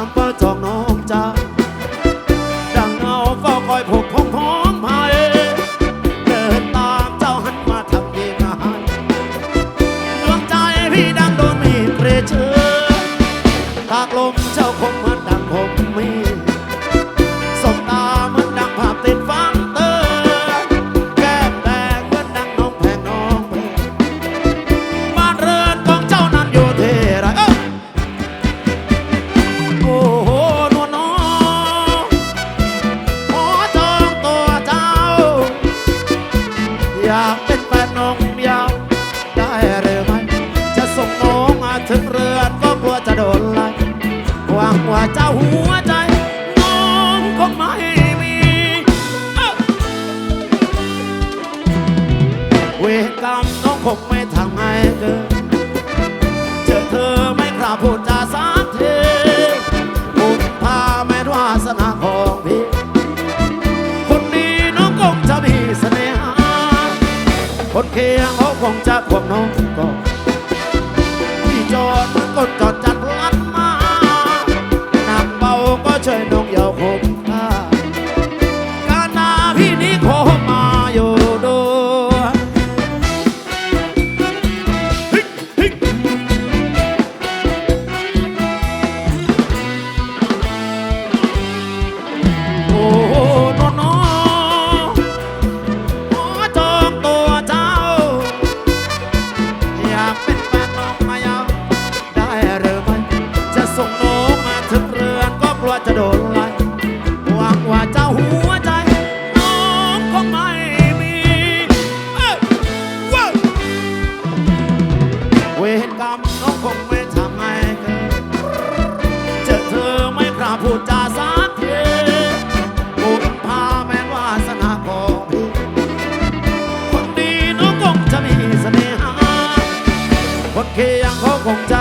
ามเป้าจอกน้องจ้าดังเอาเฝ้าคอยพกของของไผ่เดินตามเจ้าหันมาทำเองอาหารดวงใจพี่ดังโดนมีเปรเชอตากลมเจ้าคงเหมือนดังผมมี อยากเป็นแฟนน้องยาว ได้หรือไม่ จะส่งน้องมาถึงเรือนก็กลัวจะโดนไล่หวังว่าเจ้าหัวใจ น้องคงไม่มีเวรกรรมน้องคงไม่ทำให้เกินเจอเธอไม่กล้าพูดจา เคียงเขาคงจะควกน้องก่อนพี่จอดเหมือนคนจอดจ ว่าจะโดนไล่หวังว่าจะหัวใจ น้องคงไม่มีเว้าวเรกรรมน้องคงไม่ทำให้เจอเธอไม่กล้าพูดจาสักทีบุญพาแม้ว่าสนาของพี่คนดีน้องคงจะมีเสน่หาคนเคียงเขาคงจะ